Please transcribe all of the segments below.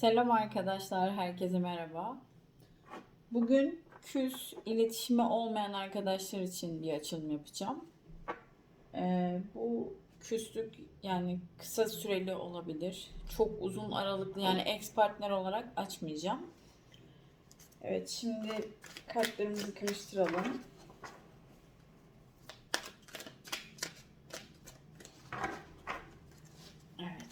Selam arkadaşlar, herkese merhaba. Bugün küs, iletişimi olmayan arkadaşlar için bir açılım yapacağım. Ee, bu küslük yani kısa süreli olabilir. Çok uzun aralıklı yani ex partner olarak açmayacağım. Evet şimdi kartlarımızı karıştıralım. Evet.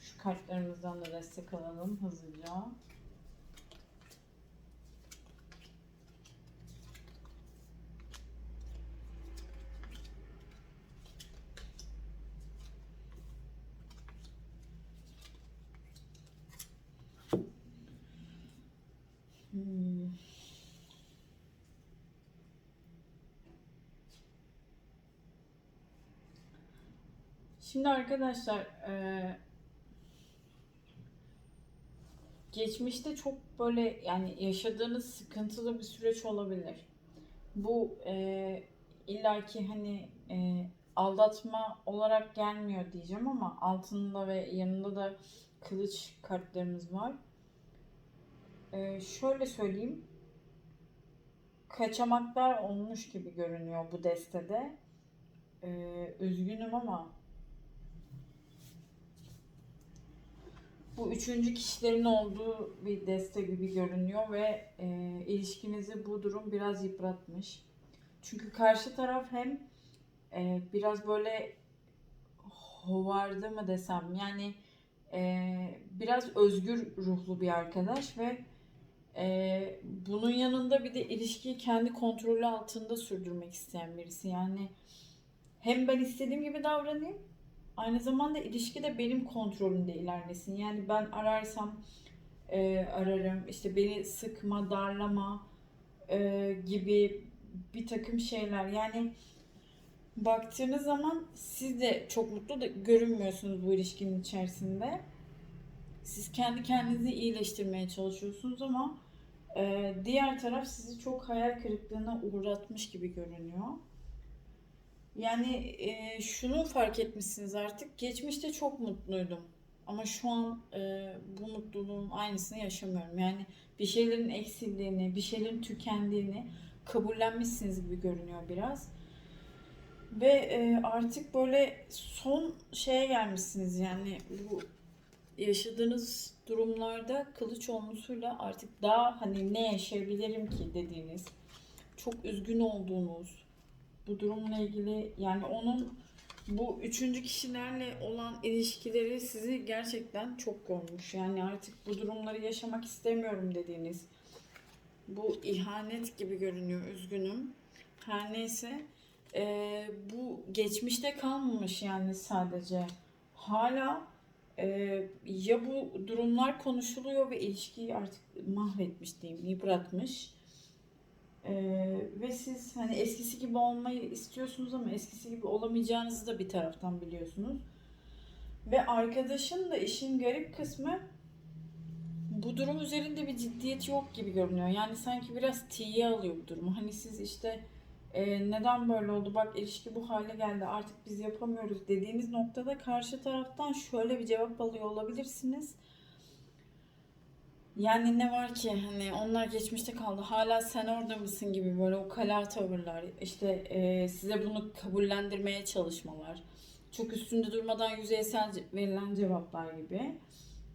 Şu kartlarımızdan da destek alalım hızlıca. Hmm. Şimdi arkadaşlar geçmişte çok böyle yani yaşadığınız sıkıntılı bir süreç olabilir. Bu e, illaki hani e, aldatma olarak gelmiyor diyeceğim ama altında ve yanında da kılıç kartlarımız var. E, şöyle söyleyeyim. Kaçamaklar olmuş gibi görünüyor bu destede. E, üzgünüm ama bu üçüncü kişilerin olduğu bir deste gibi görünüyor ve e, ilişkinizi bu durum biraz yıpratmış. Çünkü karşı taraf hem e, biraz böyle hovardı mı desem yani e, biraz özgür ruhlu bir arkadaş ve e, bunun yanında bir de ilişkiyi kendi kontrolü altında sürdürmek isteyen birisi. Yani hem ben istediğim gibi davranayım Aynı zamanda ilişki de benim kontrolümde ilerlesin. Yani ben ararsam e, ararım, işte beni sıkma, darlama e, gibi bir takım şeyler. Yani baktığınız zaman siz de çok mutlu da görünmüyorsunuz bu ilişkinin içerisinde. Siz kendi kendinizi iyileştirmeye çalışıyorsunuz ama e, diğer taraf sizi çok hayal kırıklığına uğratmış gibi görünüyor. Yani e, şunu fark etmişsiniz artık. Geçmişte çok mutluydum. Ama şu an e, bu mutluluğun aynısını yaşamıyorum. Yani bir şeylerin eksildiğini, bir şeylerin tükendiğini kabullenmişsiniz gibi görünüyor biraz. Ve e, artık böyle son şeye gelmişsiniz yani bu yaşadığınız durumlarda kılıç olmasıyla artık daha hani ne yaşayabilirim ki dediğiniz, çok üzgün olduğunuz, bu durumla ilgili yani onun bu üçüncü kişilerle olan ilişkileri sizi gerçekten çok yormuş. Yani artık bu durumları yaşamak istemiyorum dediğiniz bu ihanet gibi görünüyor. Üzgünüm. Her neyse e, bu geçmişte kalmamış yani sadece. Hala e, ya bu durumlar konuşuluyor ve ilişkiyi artık mahvetmiş diyeyim, yıpratmış ee, ve siz hani eskisi gibi olmayı istiyorsunuz ama eskisi gibi olamayacağınızı da bir taraftan biliyorsunuz. Ve arkadaşın da işin garip kısmı bu durum üzerinde bir ciddiyet yok gibi görünüyor. Yani sanki biraz tiye alıyor bu durumu. Hani siz işte e, neden böyle oldu bak ilişki bu hale geldi artık biz yapamıyoruz dediğiniz noktada karşı taraftan şöyle bir cevap alıyor olabilirsiniz yani ne var ki hani onlar geçmişte kaldı. Hala sen orada mısın gibi böyle o kala tavırlar. işte e, size bunu kabullendirmeye çalışmalar. Çok üstünde durmadan yüzeysel verilen cevaplar gibi.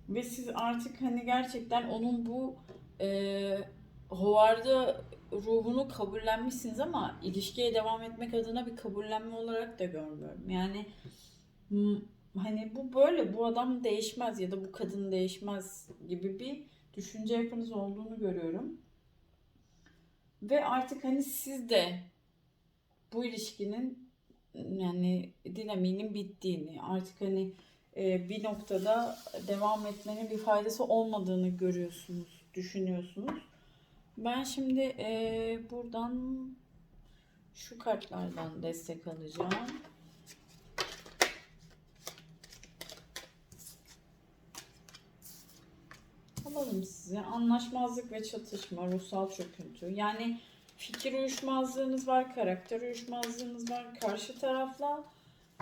Ve siz artık hani gerçekten onun bu e, hovarda ruhunu kabullenmişsiniz ama ilişkiye devam etmek adına bir kabullenme olarak da görmüyorum. Yani hani bu böyle bu adam değişmez ya da bu kadın değişmez gibi bir düşünce yapınız olduğunu görüyorum. Ve artık hani siz de bu ilişkinin yani dinamiğinin bittiğini, artık hani e, bir noktada devam etmenin bir faydası olmadığını görüyorsunuz, düşünüyorsunuz. Ben şimdi e, buradan şu kartlardan destek alacağım. Size. Anlaşmazlık ve çatışma, ruhsal çöküntü. Yani fikir uyuşmazlığınız var, karakter uyuşmazlığınız var. Karşı tarafla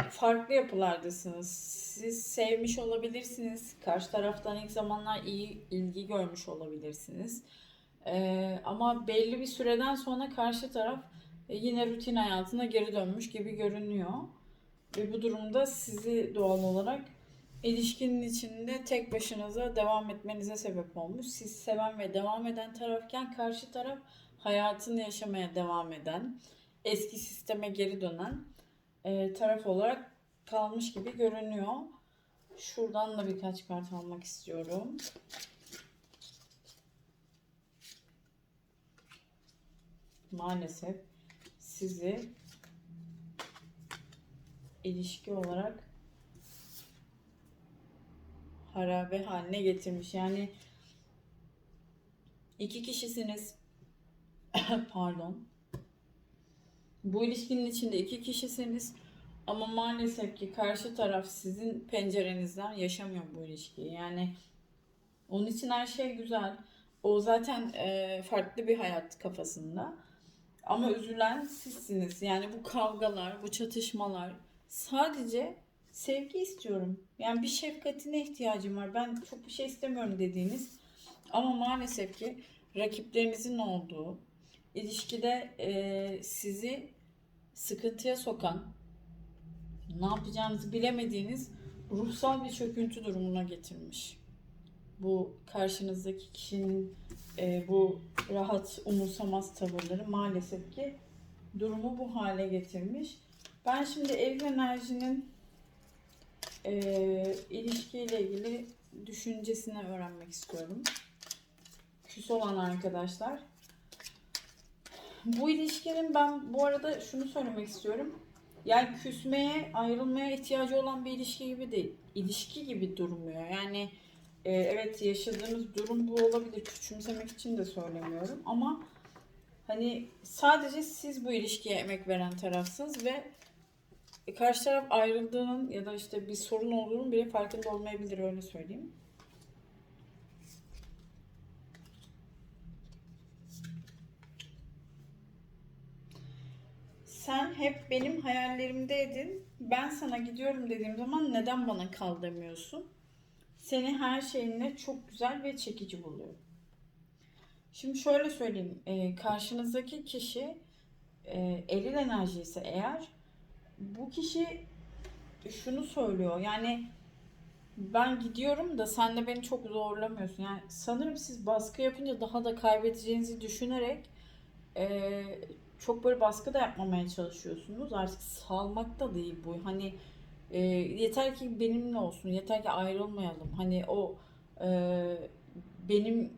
farklı yapılardasınız. Siz sevmiş olabilirsiniz. Karşı taraftan ilk zamanlar iyi ilgi görmüş olabilirsiniz. Ee, ama belli bir süreden sonra karşı taraf e, yine rutin hayatına geri dönmüş gibi görünüyor. Ve bu durumda sizi doğal olarak ilişkinin içinde tek başınıza devam etmenize sebep olmuş. Siz seven ve devam eden tarafken karşı taraf hayatını yaşamaya devam eden, eski sisteme geri dönen e, taraf olarak kalmış gibi görünüyor. Şuradan da birkaç kart almak istiyorum. Maalesef sizi ilişki olarak harabe haline getirmiş. Yani iki kişisiniz. Pardon. Bu ilişkinin içinde iki kişisiniz. Ama maalesef ki karşı taraf sizin pencerenizden yaşamıyor bu ilişkiyi. Yani onun için her şey güzel. O zaten e, farklı bir hayat kafasında. Ama üzülen sizsiniz. Yani bu kavgalar, bu çatışmalar sadece sevgi istiyorum. Yani bir şefkatine ihtiyacım var. Ben çok bir şey istemiyorum dediğiniz. Ama maalesef ki rakiplerinizin olduğu, ilişkide e, sizi sıkıntıya sokan, ne yapacağınızı bilemediğiniz ruhsal bir çöküntü durumuna getirmiş. Bu karşınızdaki kişinin e, bu rahat umursamaz tavırları maalesef ki durumu bu hale getirmiş. Ben şimdi evli enerjinin e, ilişkiyle ilgili düşüncesini öğrenmek istiyorum. Küs olan arkadaşlar. Bu ilişkinin ben bu arada şunu söylemek istiyorum. Yani küsmeye, ayrılmaya ihtiyacı olan bir ilişki gibi değil. İlişki gibi durmuyor. Yani e, evet yaşadığımız durum bu olabilir. Küçümsemek için de söylemiyorum ama hani sadece siz bu ilişkiye emek veren tarafsınız ve karşı taraf ayrıldığının ya da işte bir sorun olduğunun bile farkında olmayabilir öyle söyleyeyim. Sen hep benim hayallerimdeydin. Ben sana gidiyorum dediğim zaman neden bana kal demiyorsun? Seni her şeyinle çok güzel ve çekici buluyorum. Şimdi şöyle söyleyeyim. e, karşınızdaki kişi e, eril enerji ise eğer bu kişi şunu söylüyor. Yani ben gidiyorum da sen de beni çok zorlamıyorsun. Yani sanırım siz baskı yapınca daha da kaybedeceğinizi düşünerek e, çok böyle baskı da yapmamaya çalışıyorsunuz. Artık salmak da değil bu. Hani e, yeter ki benimle olsun. Yeter ki ayrılmayalım. Hani o e, benim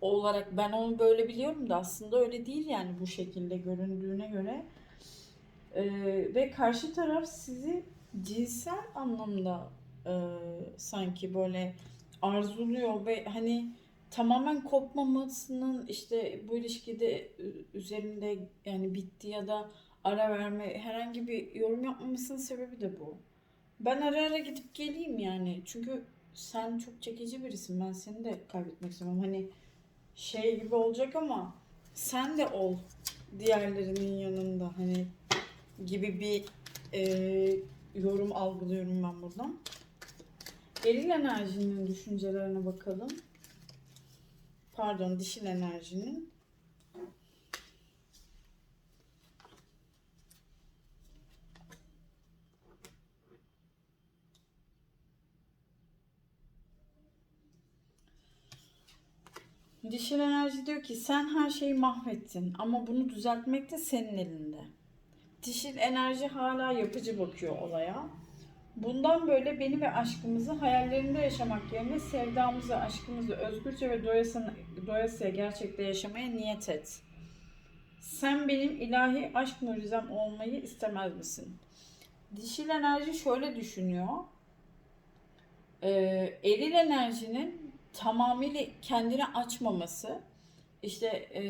olarak ben onu böyle biliyorum da aslında öyle değil yani bu şekilde göründüğüne göre. E, ve karşı taraf sizi cinsel anlamda e, sanki böyle arzuluyor ve hani tamamen kopmamasının işte bu ilişkide üzerinde yani bitti ya da ara verme herhangi bir yorum yapmamasının sebebi de bu. Ben ara ara gidip geleyim yani. Çünkü sen çok çekici birisin. Ben seni de kaybetmek istemem. Hani şey gibi olacak ama sen de ol diğerlerinin yanında hani gibi bir e, yorum algılıyorum ben buradan. Eril enerjinin düşüncelerine bakalım. Pardon, dişil enerjinin. Dişil enerji diyor ki sen her şeyi mahvettin ama bunu düzeltmek de senin elinde. Dişil enerji hala yapıcı bakıyor olaya. Bundan böyle beni ve aşkımızı hayallerinde yaşamak yerine sevdamızı, aşkımızı özgürce ve doyasına, doyasıya gerçekte yaşamaya niyet et. Sen benim ilahi aşk mucizem olmayı istemez misin? Dişil enerji şöyle düşünüyor. e, eril enerjinin tamamıyla kendini açmaması, işte e,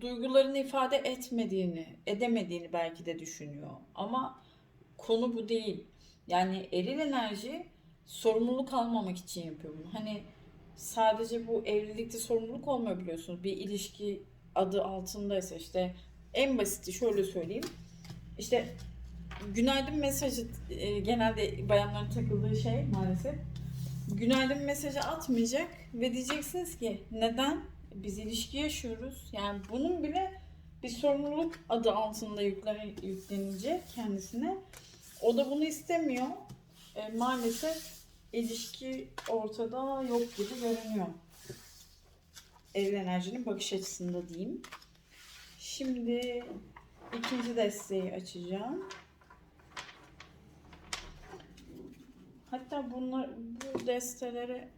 duygularını ifade etmediğini, edemediğini belki de düşünüyor. Ama konu bu değil. Yani eril enerji sorumluluk almamak için yapıyor bunu. Hani sadece bu evlilikte sorumluluk olmuyor biliyorsunuz. Bir ilişki adı altındaysa işte en basiti şöyle söyleyeyim. İşte günaydın mesajı e, genelde bayanların takıldığı şey maalesef. Günaydın mesajı atmayacak ve diyeceksiniz ki neden? Biz ilişki yaşıyoruz. Yani bunun bile bir sorumluluk adı altında yüklen, yüklenecek kendisine. O da bunu istemiyor. E, maalesef ilişki ortada yok gibi görünüyor. Eril enerjinin bakış açısında diyeyim. Şimdi ikinci desteği açacağım. Hatta bunlar bu destelere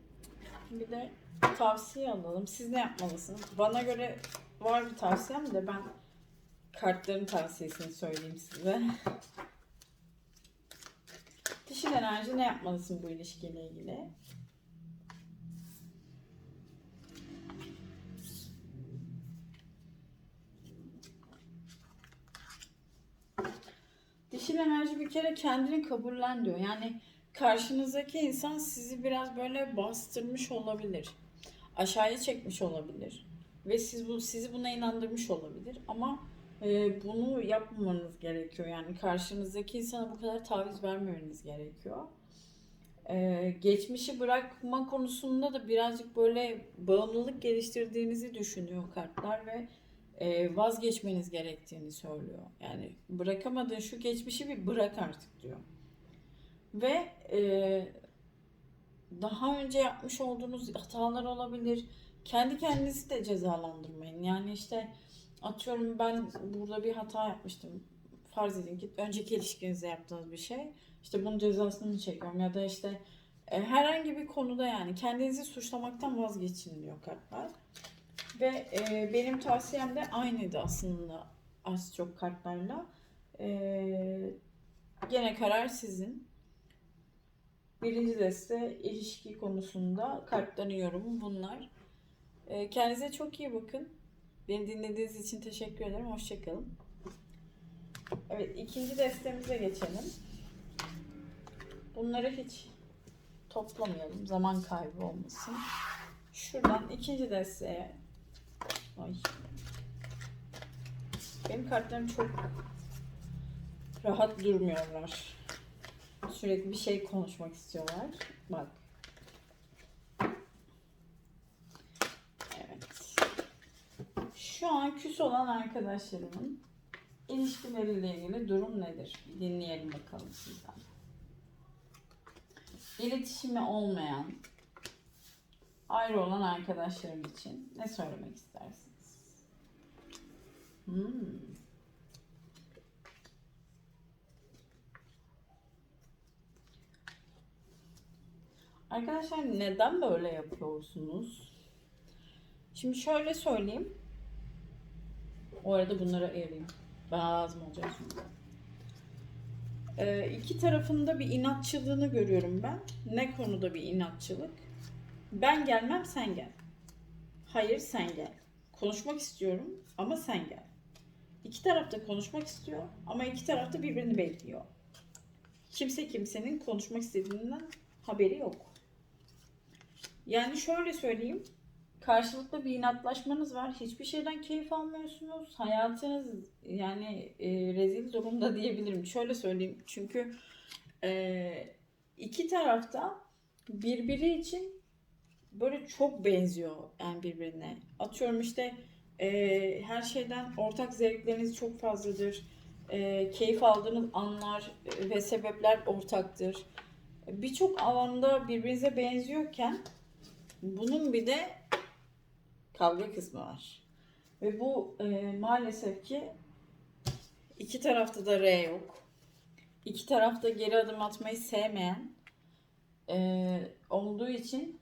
bir de tavsiye alalım. Siz ne yapmalısınız? Bana göre var bir tavsiyem de ben kartların tavsiyesini söyleyeyim size. Dişil enerji ne yapmalısın bu ilişkiyle ilgili? Dişil enerji bir kere kendini kabullen diyor. Yani karşınızdaki insan sizi biraz böyle bastırmış olabilir. Aşağıya çekmiş olabilir. Ve siz bu sizi buna inandırmış olabilir. Ama e, bunu yapmamanız gerekiyor. Yani karşınızdaki insana bu kadar taviz vermemeniz gerekiyor. E, geçmişi bırakma konusunda da birazcık böyle bağımlılık geliştirdiğinizi düşünüyor kartlar ve e, vazgeçmeniz gerektiğini söylüyor. Yani bırakamadığın şu geçmişi bir bırak artık diyor. Ve e, daha önce yapmış olduğunuz hatalar olabilir. Kendi kendinizi de cezalandırmayın. Yani işte atıyorum ben burada bir hata yapmıştım. Farz edin ki önceki ilişkinizde yaptığınız bir şey. İşte bunun cezasını çekiyorum ya da işte e, herhangi bir konuda yani kendinizi suçlamaktan vazgeçin diyor kartlar. Ve e, benim tavsiyem de aynıydı aslında az çok kartlarla. E, gene karar sizin. Birinci deste ilişki konusunda kartların yorumu bunlar. E, kendinize çok iyi bakın. Beni dinlediğiniz için teşekkür ederim. Hoşçakalın. Evet ikinci destemize geçelim. Bunları hiç toplamayalım. Zaman kaybı olmasın. Şuradan ikinci desteye Ay. Benim kartlarım çok rahat durmuyorlar. Sürekli bir şey konuşmak istiyorlar. Bak. Evet. Şu an küs olan arkadaşlarımın ilişkileriyle ilgili durum nedir? Dinleyelim bakalım sizden. İletişimi olmayan, ayrı olan arkadaşlarım için ne söylemek istersiniz? Hmm. Arkadaşlar neden böyle yapıyorsunuz? Şimdi şöyle söyleyeyim. O arada bunları ayırayım. Ben lazım olacak şimdi. Ee, iki tarafında bir inatçılığını görüyorum ben. Ne konuda bir inatçılık? Ben gelmem sen gel. Hayır sen gel. Konuşmak istiyorum ama sen gel. İki taraf da konuşmak istiyor ama iki taraf da birbirini bekliyor. Kimse kimsenin konuşmak istediğinden haberi yok. Yani şöyle söyleyeyim. Karşılıklı bir inatlaşmanız var. Hiçbir şeyden keyif almıyorsunuz. Hayatınız yani e, rezil durumda diyebilirim. Şöyle söyleyeyim. Çünkü e, iki tarafta birbiri için böyle çok benziyor yani birbirine. Atıyorum işte e, her şeyden ortak zevkleriniz çok fazladır. E, keyif aldığınız anlar ve sebepler ortaktır. Birçok alanda birbirinize benziyorken bunun bir de kavga kısmı var. Ve bu e, maalesef ki iki tarafta da R yok. İki tarafta geri adım atmayı sevmeyen e, olduğu için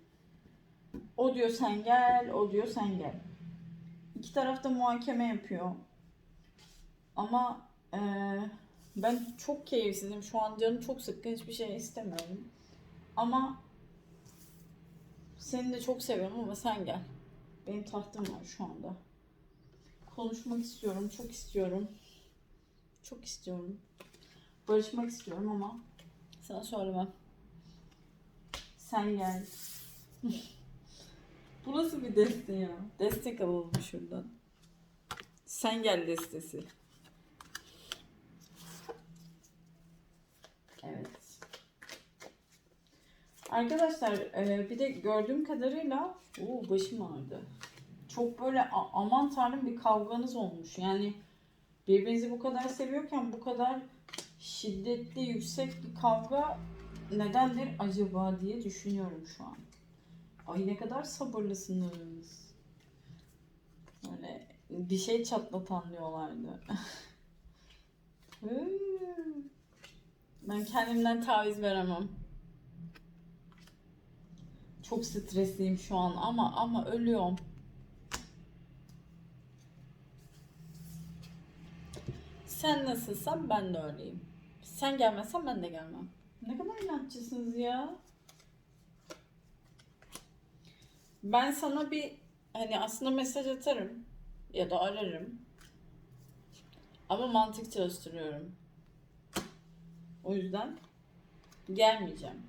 o diyor sen gel, o diyor sen gel. İki taraf da muhakeme yapıyor. Ama e, ben çok keyifsizim. Şu an canım çok sıkkın. Hiçbir şey istemiyorum. Ama seni de çok seviyorum ama sen gel. Benim tahtım var şu anda. Konuşmak istiyorum, çok istiyorum. Çok istiyorum. Barışmak istiyorum ama sana söylemem. Sen gel. Bu nasıl bir deste ya? Destek alalım şuradan. Sen gel destesi. Evet. Arkadaşlar e, bir de gördüğüm kadarıyla Oo, başım ağrıdı. Çok böyle aman tanrım bir kavganız olmuş. Yani birbirinizi bu kadar seviyorken bu kadar şiddetli yüksek bir kavga nedendir acaba diye düşünüyorum şu an. Ay ne kadar sabırlısınız. Böyle bir şey çatlatan diyorlardı. Ben kendimden taviz veremem. Çok stresliyim şu an ama ama ölüyorum. Sen nasılsan ben de öyleyim. Sen gelmezsen ben de gelmem. Ne kadar inatçısınız ya. Ben sana bir hani aslında mesaj atarım ya da ararım. Ama mantık çalıştırıyorum. O yüzden gelmeyeceğim.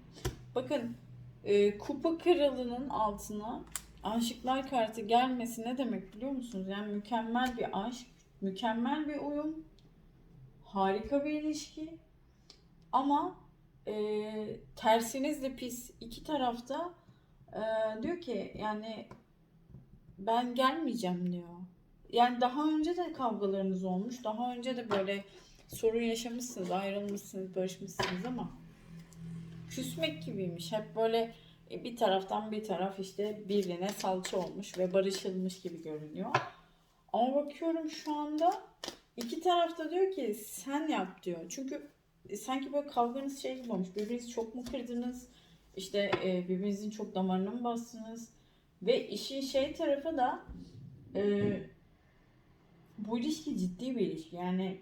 Bakın e, kupa kralının altına aşıklar kartı gelmesi ne demek biliyor musunuz? Yani mükemmel bir aşk, mükemmel bir uyum, harika bir ilişki. Ama e, tersiniz de pis iki tarafta e, diyor ki yani ben gelmeyeceğim diyor. Yani daha önce de kavgalarınız olmuş. Daha önce de böyle sorun yaşamışsınız, ayrılmışsınız, barışmışsınız ama küsmek gibiymiş. Hep böyle e, bir taraftan bir taraf işte birbirine salça olmuş ve barışılmış gibi görünüyor. Ama bakıyorum şu anda iki tarafta diyor ki sen yap diyor. Çünkü e, sanki böyle kavganız şey gibi olmuş. Birbirinizi çok mu kırdınız? İşte e, birbirinizin çok damarına mı bastınız? Ve işin şey tarafı da e, bu ilişki ciddi bir ilişki. Yani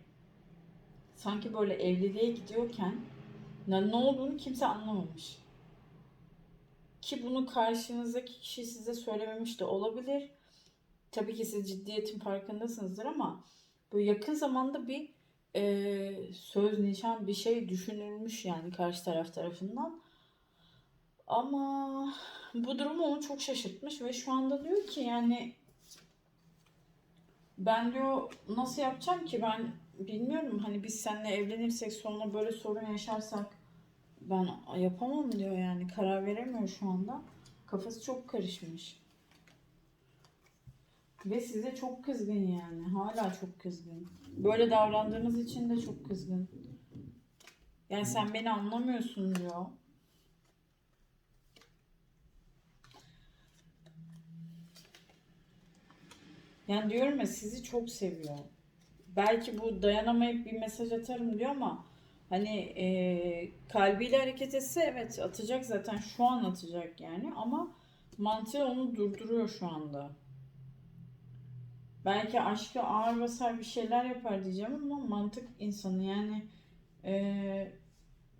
sanki böyle evliliğe gidiyorken ne olduğunu kimse anlamamış. Ki bunu karşınızdaki kişi size söylememiş de olabilir. Tabii ki siz ciddiyetin farkındasınızdır ama bu yakın zamanda bir e, söz, nişan bir şey düşünülmüş yani karşı taraf tarafından. Ama bu durum onu çok şaşırtmış ve şu anda diyor ki yani ben diyor nasıl yapacağım ki ben bilmiyorum hani biz seninle evlenirsek sonra böyle sorun yaşarsak ben yapamam diyor yani karar veremiyor şu anda. Kafası çok karışmış. Ve size çok kızgın yani. Hala çok kızgın. Böyle davrandığınız için de çok kızgın. Yani sen beni anlamıyorsun diyor. Yani diyorum ya sizi çok seviyor. Belki bu dayanamayıp bir mesaj atarım diyor ama hani e, kalbiyle hareket etse evet atacak zaten şu an atacak yani ama mantığı onu durduruyor şu anda. Belki aşkı ağır basar bir şeyler yapar diyeceğim ama mantık insanı yani e,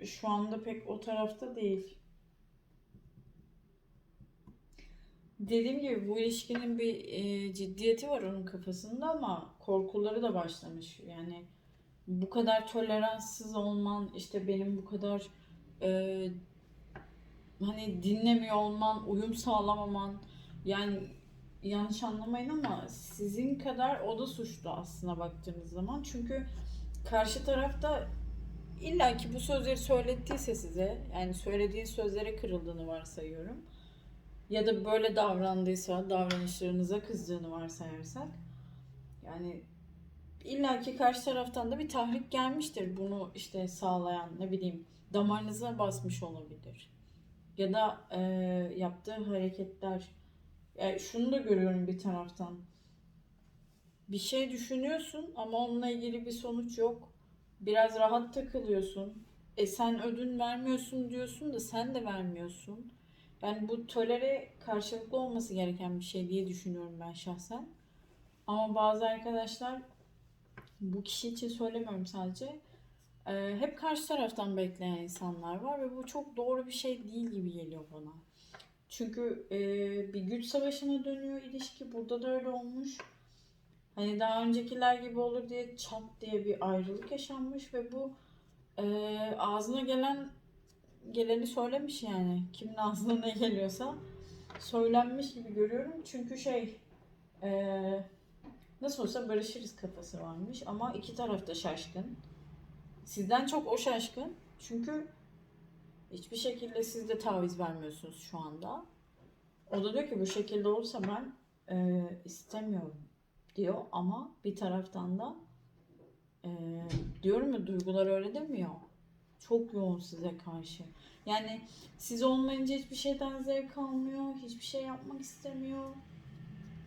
şu anda pek o tarafta değil. Dediğim gibi bu ilişkinin bir e, ciddiyeti var onun kafasında ama korkuları da başlamış. Yani bu kadar toleranssız olman, işte benim bu kadar e, hani dinlemiyor olman, uyum sağlamaman yani yanlış anlamayın ama sizin kadar o da suçlu aslına baktığınız zaman. Çünkü karşı tarafta illa ki bu sözleri söylettiyse size yani söylediği sözlere kırıldığını varsayıyorum ya da böyle davrandıysa davranışlarınıza kızdığını varsayarsak yani illaki karşı taraftan da bir tahrik gelmiştir bunu işte sağlayan ne bileyim damarınıza basmış olabilir. Ya da e, yaptığı hareketler. Yani şunu da görüyorum bir taraftan. Bir şey düşünüyorsun ama onunla ilgili bir sonuç yok. Biraz rahat takılıyorsun. E sen ödün vermiyorsun diyorsun da sen de vermiyorsun. Yani bu tolere karşılıklı olması gereken bir şey diye düşünüyorum ben şahsen. Ama bazı arkadaşlar bu kişi için söylemiyorum sadece. Ee, hep karşı taraftan bekleyen insanlar var ve bu çok doğru bir şey değil gibi geliyor bana. Çünkü e, bir güç savaşına dönüyor ilişki. Burada da öyle olmuş. Hani daha öncekiler gibi olur diye çat diye bir ayrılık yaşanmış ve bu e, ağzına gelen geleni söylemiş yani. Kimin ağzına ne geliyorsa söylenmiş gibi görüyorum. Çünkü şey e, nasıl olsa barışırız kafası varmış ama iki taraf da şaşkın. Sizden çok o şaşkın. Çünkü hiçbir şekilde siz de taviz vermiyorsunuz şu anda. O da diyor ki bu şekilde olursa ben e, istemiyorum diyor ama bir taraftan da e, diyorum ya duygular öyle demiyor. Çok yoğun size karşı. Yani siz olmayınca hiçbir şeyden zevk almıyor, hiçbir şey yapmak istemiyor.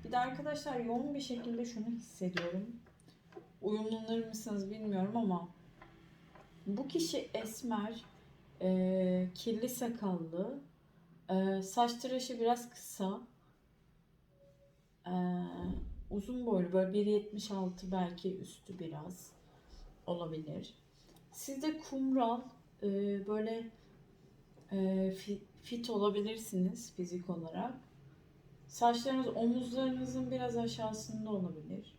Bir de arkadaşlar yoğun bir şekilde şunu hissediyorum. Uyumlanır mısınız bilmiyorum ama bu kişi esmer, e, kirli sakallı, e, saç tıraşı biraz kısa, e, uzun boylu böyle 1.76 belki üstü biraz olabilir. Siz de kumral, e, böyle e, fit, fit olabilirsiniz fizik olarak. Saçlarınız omuzlarınızın biraz aşağısında olabilir.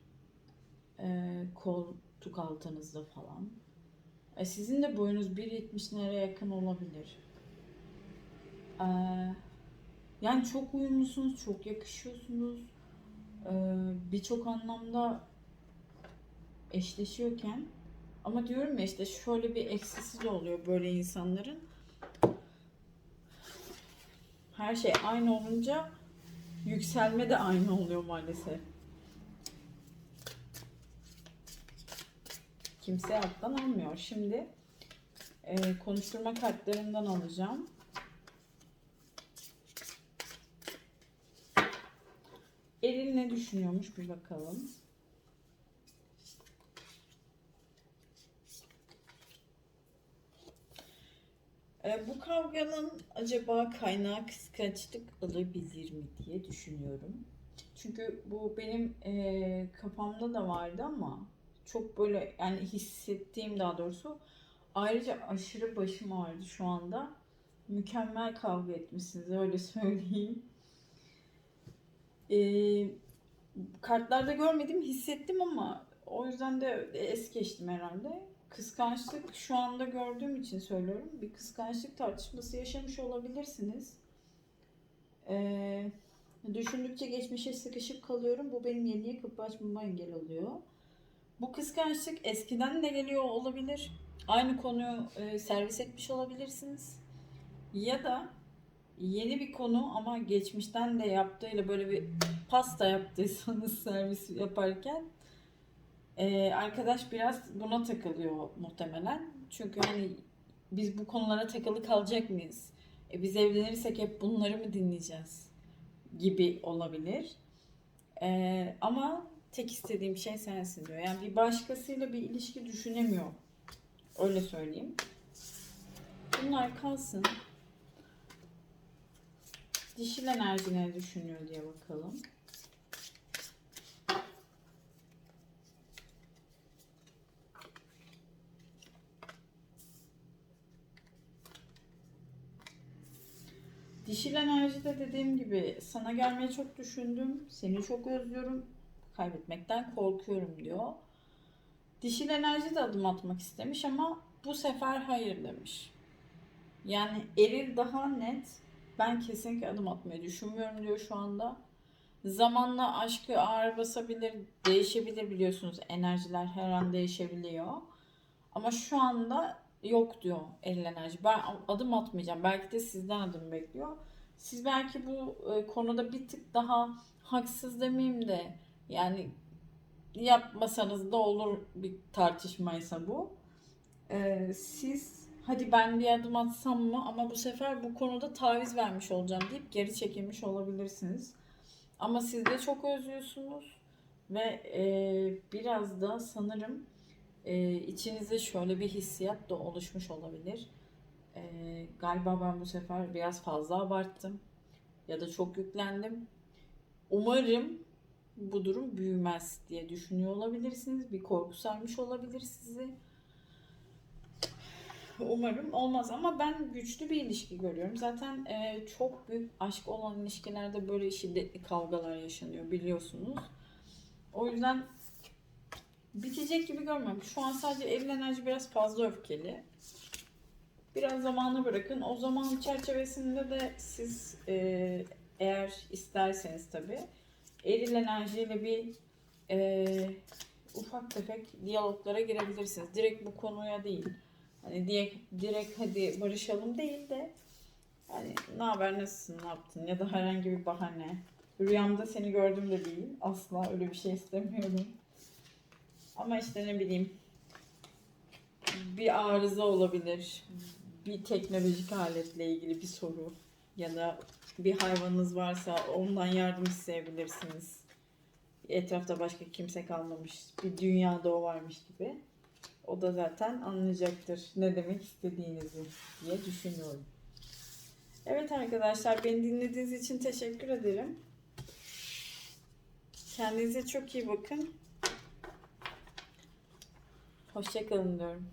E, koltuk altınızda falan. E, sizin de boyunuz 1.70'lere yakın olabilir. E, yani çok uyumlusunuz, çok yakışıyorsunuz. E, Birçok anlamda eşleşiyorken ama diyorum ya işte şöyle bir eksisi de oluyor böyle insanların. Her şey aynı olunca yükselme de aynı oluyor maalesef. Kimse alttan almıyor. Şimdi e, konuşturma kartlarından alacağım. Eril ne düşünüyormuş bir bakalım. Bu kavganın acaba kaynağı kıskançlık olabilir mi diye düşünüyorum. Çünkü bu benim e, kafamda da vardı ama çok böyle yani hissettiğim daha doğrusu ayrıca aşırı başım ağrıdı şu anda. Mükemmel kavga etmişsiniz öyle söyleyeyim. E, kartlarda görmedim hissettim ama o yüzden de es geçtim herhalde. Kıskançlık şu anda gördüğüm için söylüyorum. Bir kıskançlık tartışması yaşamış olabilirsiniz. Ee, düşündükçe geçmişe sıkışıp kalıyorum. Bu benim yeniye kapı açmama engel oluyor. Bu kıskançlık eskiden de geliyor olabilir. Aynı konuyu e, servis etmiş olabilirsiniz. Ya da yeni bir konu ama geçmişten de yaptığıyla böyle bir pasta yaptıysanız servis yaparken ee, arkadaş biraz buna takılıyor muhtemelen. Çünkü hani biz bu konulara takılı kalacak mıyız? E, biz evlenirsek hep bunları mı dinleyeceğiz? Gibi olabilir. Ee, ama tek istediğim şey sensin diyor. Yani bir başkasıyla bir ilişki düşünemiyor. Öyle söyleyeyim. Bunlar kalsın. Dişil enerji ne düşünüyor diye bakalım. Dişil enerjide dediğim gibi sana gelmeyi çok düşündüm. Seni çok özlüyorum. Kaybetmekten korkuyorum diyor. Dişil enerji de adım atmak istemiş ama bu sefer hayır demiş. Yani eril daha net. Ben kesinlikle adım atmayı düşünmüyorum diyor şu anda. Zamanla aşkı ağır basabilir, değişebilir biliyorsunuz. Enerjiler her an değişebiliyor. Ama şu anda yok diyor eril enerji. Ben adım atmayacağım. Belki de sizden adım bekliyor. Siz belki bu e, konuda bir tık daha haksız demeyeyim de yani yapmasanız da olur bir tartışmaysa bu. E, siz hadi ben bir adım atsam mı ama bu sefer bu konuda taviz vermiş olacağım deyip geri çekilmiş olabilirsiniz. Ama siz de çok özlüyorsunuz ve e, biraz da sanırım e, içinizde şöyle bir hissiyat da oluşmuş olabilir. E, galiba ben bu sefer biraz fazla abarttım ya da çok yüklendim. Umarım bu durum büyümez diye düşünüyor olabilirsiniz. Bir korku sarmış olabilir sizi. Umarım olmaz ama ben güçlü bir ilişki görüyorum. Zaten e, çok büyük aşk olan ilişkilerde böyle şiddetli kavgalar yaşanıyor biliyorsunuz. O yüzden bitecek gibi görmüyorum. Şu an sadece eril enerji biraz fazla öfkeli. Biraz zamana bırakın. O zaman çerçevesinde de siz e, eğer isterseniz tabii eril enerjiyle bir e, ufak tefek diyaloglara girebilirsiniz. Direkt bu konuya değil. Hani direkt, direkt hadi barışalım değil de hani ne haber nasılsın ne yaptın ya da herhangi bir bahane. Rüyamda seni gördüm de değil. Asla öyle bir şey istemiyorum. Ama işte ne bileyim bir arıza olabilir. Bir teknolojik aletle ilgili bir soru ya da bir hayvanınız varsa ondan yardım isteyebilirsiniz. Etrafta başka kimse kalmamış. Bir dünyada o varmış gibi. O da zaten anlayacaktır ne demek istediğinizi diye düşünüyorum. Evet arkadaşlar beni dinlediğiniz için teşekkür ederim. Kendinize çok iyi bakın. Hoşçakalın diyorum.